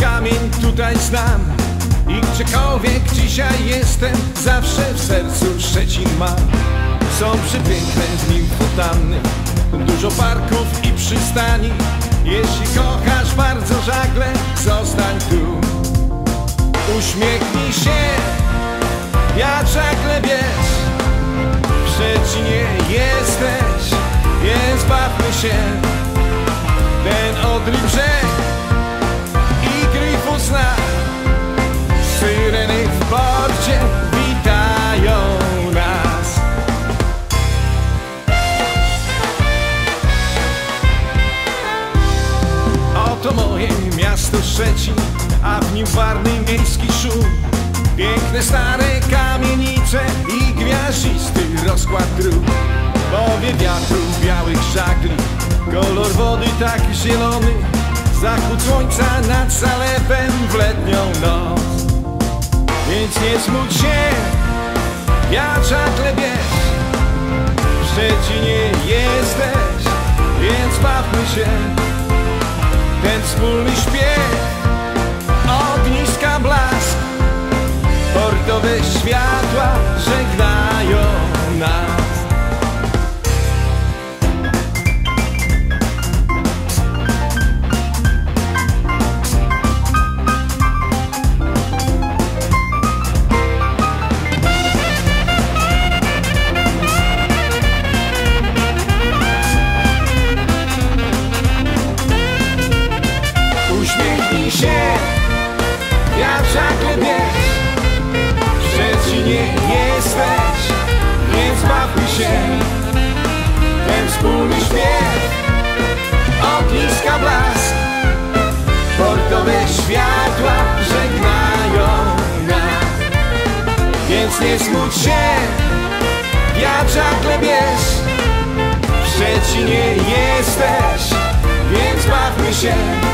kamień tutaj znam I gdziekolwiek dzisiaj jestem Zawsze w sercu Szczecin mam Są przepiękne w nim fontanny Dużo parków i przystani. Jeśli kochasz bardzo żagle Zostań tu. Uśmiechnij się Jak żagle wiesz. W Szczecinie jesteś Więc bawmy się. Ten odry brzeg A w nim warny miejski szum. Piękne stare kamienice i gwiazdisty rozkład dróg. Powie wiatru białych żagli, kolor wody tak zielony. Zachód słońca nad zalewem w letnią noc. Więc nie smuć się, ja żagle wiesz. Więc nie smuć się, jak żagle wiesz W Szczecinie jesteś, więc bawmy się